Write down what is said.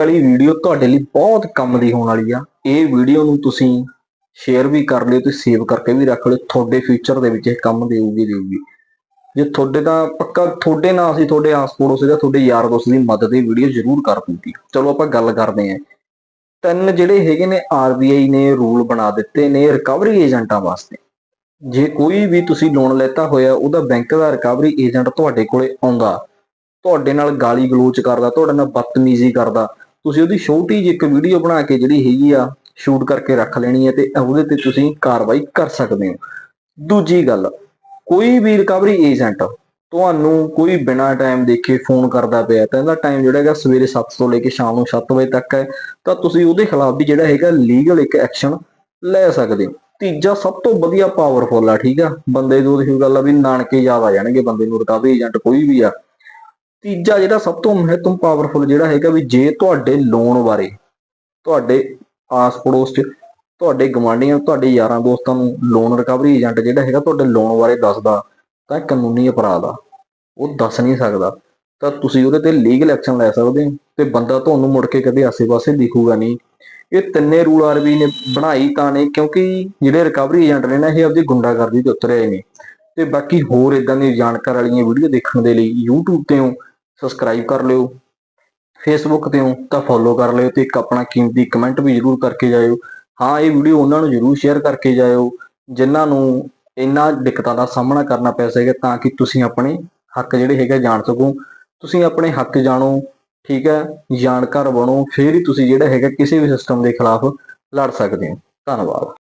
ਵਾਲੀ ਵੀਡੀਓ ਤੁਹਾਡੇ ਲਈ ਬਹੁਤ ਕੰਮ ਦੀ ਹੋਣ ਵਾਲੀ ਆ। ਇਹ ਵੀਡੀਓ ਨੂੰ ਤੁਸੀਂ ਸ਼ੇਅਰ ਵੀ ਕਰ ਲਿਓ ਤੇ ਸੇਵ ਕਰਕੇ ਵੀ ਰੱਖ ਲਿਓ। ਤੁਹਾਡੇ ਫਿਊਚਰ ਦੇ ਵਿੱਚ ਇਹ ਕੰਮ ਦੇਊਗੀ ਦੇਊਗੀ। ਜੇ ਤੁਹਾਡੇ ਤਾਂ ਪੱਕਾ ਤੁਹਾਡੇ ਨਾਲ ਅਸੀਂ ਤੁਹਾਡੇ ਆਸ ਪੜੋਸ ਜਾਂ ਤੁਹਾਡੇ ਯਾਰ ਦੋਸਤ ਦੀ ਮਦਦ ਦੀ ਵੀਡੀਓ ਜ਼ਰੂਰ ਕਰ ਦੂਗੀ ਚਲੋ ਆਪਾਂ ਗੱਲ ਕਰਦੇ ਹਾਂ। ਤਿੰਨ ਜਿਹੜੇ ਹੈਗੇ ਨੇ ਆਰਬੀਆਈ ਨੇ ਰੂਲ ਬਣਾ ਦਿੱਤੇ ਨੇ ਰਿਕਵਰੀ ਏਜੰਟਾਂ ਵਾਸਤੇ। ਜੇ ਕੋਈ ਵੀ ਤੁਸੀਂ ਲੋਨ ਲੈਤਾ ਹੋਇਆ, ਉਹਦਾ ਬੈਂਕ ਦਾ ਰਿਕਵਰੀ ਏਜੰਟ ਤੁਹਾਡੇ ਕੋਲੇ ਆਉਂਦਾ। ਤੁਹਾਡੇ ਨਾਲ ਗਾਲੀ ਗਲੋਚ ਕਰਦਾ, ਤੁਹਾਡੇ ਨਾਲ ਬਦਤਮੀਜ਼ੀ ਕਰਦਾ। ਤੁਸੀਂ ਉਹਦੀ ਛੋਟੀ ਜਿਹੀ ਇੱਕ ਵੀਡੀਓ ਬਣਾ ਕੇ ਜਿਹੜੀ ਹੈਗੀ ਆ ਸ਼ੂਟ ਕਰਕੇ ਰੱਖ ਲੈਣੀ ਹੈ ਤੇ ਉਹਦੇ ਤੇ ਤੁਸੀਂ ਕਾਰਵਾਈ ਕਰ ਸਕਦੇ ਹੋ। ਦੂਜੀ ਗੱਲ, ਕੋਈ ਵੀ ਰਿਕਵਰੀ ਏਜੰਟ ਤੁਹਾਨੂੰ ਕੋਈ ਬਿਨਾ ਟਾਈਮ ਦੇਖੇ ਫੋਨ ਕਰਦਾ ਪਿਆ, ਤਾਂ ਇਹਦਾ ਟਾਈਮ ਜਿਹੜਾ ਹੈਗਾ ਸਵੇਰੇ 7 ਤੋਂ ਲੈ ਕੇ ਸ਼ਾਮ ਨੂੰ 7 ਵਜੇ ਤੱਕ ਹੈ, ਤਾਂ ਤੁਸੀਂ ਉਹਦੇ ਖਿਲਾਫ ਵੀ ਜਿਹੜਾ ਹੈਗਾ ਲੀਗਲ ਇੱਕ ਐਕਸ਼ਨ ਲੈ ਸਕਦੇ ਹੋ। ਤੀਜਾ ਸਭ ਤੋਂ ਵਧੀਆ ਪਾਵਰਫੁਲ ਆ, ਠੀਕ ਆ? ਬੰਦੇ ਨੂੰ ਉਹਦੀ ਗੱਲ ਆ ਵੀ ਨਾਨਕੇ ਯਾਦ ਆ ਜਾਣਗੇ, ਬੰਦੇ ਨੂੰ ਰਿਕਵਰੀ ਏਜੰਟ ਕੋਈ ਵੀ ਆ ਤੀਜਾ ਜਿਹੜਾ ਸਭ ਤੋਂ ਮਹੱਤਵ ਪਾਵਰਫੁਲ ਜਿਹੜਾ ਹੈਗਾ ਵੀ ਜੇ ਤੁਹਾਡੇ ਲੋਨ ਬਾਰੇ ਤੁਹਾਡੇ ਆਸ ਪੜੋਸ ਚ ਤੁਹਾਡੇ ਗਵਾਂਢੀਆਂ ਤੁਹਾਡੇ ਯਾਰਾਂ ਦੋਸਤਾਂ ਨੂੰ ਲੋਨ ਰਿਕਵਰੀ ਏਜੰਟ ਜਿਹੜਾ ਹੈਗਾ ਤੁਹਾਡੇ ਲੋਨ ਬਾਰੇ ਦੱਸਦਾ, ਤਾਂ ਕਾਨੂੰਨੀ ਅਪਰਾਧ ਆ। ਉਹ ਦੱਸ ਨਹੀਂ ਸਕਦਾ। ਤਾਂ ਤੁਸੀਂ ਉਹਦੇ ਤੇ ਲੀਗਲ ਐਕਸ਼ਨ ਲੈ ਸਕਦੇ ਹੋ ਤੇ ਬੰਦਾ ਤੁਹਾਨੂੰ ਮੁੜ ਕੇ ਕਦੇ ਆਸੇ-ਪਾਸੇ ਦਿਖੂਗਾ ਨਹੀਂ। ਇਹ ਤਿੰਨੇ ਰੂਲ ਆਰਬੀ ਨੇ ਬਣਾਈ ਤਾਂ ਨੇ ਕਿਉਂਕਿ ਜਿਹੜੇ ਰਿਕਵਰੀ ਏਜੰਟ ਨੇ ਨਾ, ਇਹ ਆਪਦੀ ਗੁੰਡਾਗਰਦੀ ਤੇ ਉਤਰੇ ਨੇ ਤੇ ਬਾਕੀ ਹੋਰ ਇਦਾਂ ਦੀ ਜਾਣਕਾਰੀ ਵਾਲੀਆਂ ਵੀਡੀਓ ਦੇਖਣ ਦੇ ਲਈ YouTube ਤੇ ਹੋ। ਸਬਸਕ੍ਰਾਈਬ ਕਰ ਲਿਓ। ਫੇਸਬੁੱਕ ਤੇ ਹੋ ਤਾਂ ਫੋਲੋ ਕਰ ਲਿਓ ਤੇ ਇੱਕ ਆਪਣਾ ਕੀਮਤੀ ਕਮੈਂਟ ਵੀ ਜ਼ਰੂਰ ਕਰਕੇ ਜਾਇਓ। ਹਾਂ, ਇਹ ਵੀਡੀਓ ਉਹਨਾਂ ਨੂੰ ਜ਼ਰੂਰ ਸ਼ੇਅਰ ਕਰਕੇ ਜਾਇਓ, ਜਿਨ੍ਹਾਂ ਨੂੰ ਇਹਨਾਂ ਦਿੱਕਤਾਂ ਦਾ ਸਾਹਮਣਾ ਕਰਨਾ ਪੈ ਸਕੇ ਤਾਂ ਕਿ ਤੁਸੀਂ ਆਪਣੇ ਹੱਕ ਜਿਹੜੇ ਹੈਗੇ ਜਾਣ ਸਕੋ। ਤੁਸੀਂ ਆਪਣੇ ਹੱਕ ਜਾਣੋ, ਠੀਕ ਹੈ, ਜਾਣਕਾਰ ਬਣੋ, ਫਿਰ ਹੀ ਤੁਸੀਂ ਜਿਹੜਾ ਹੈਗਾ ਕਿਸੇ ਵੀ ਸਿਸਟਮ ਦੇ ਖਿਲਾਫ ਲੜ ਸਕਦੇ ਹੋ। ਧੰਨਵਾਦ।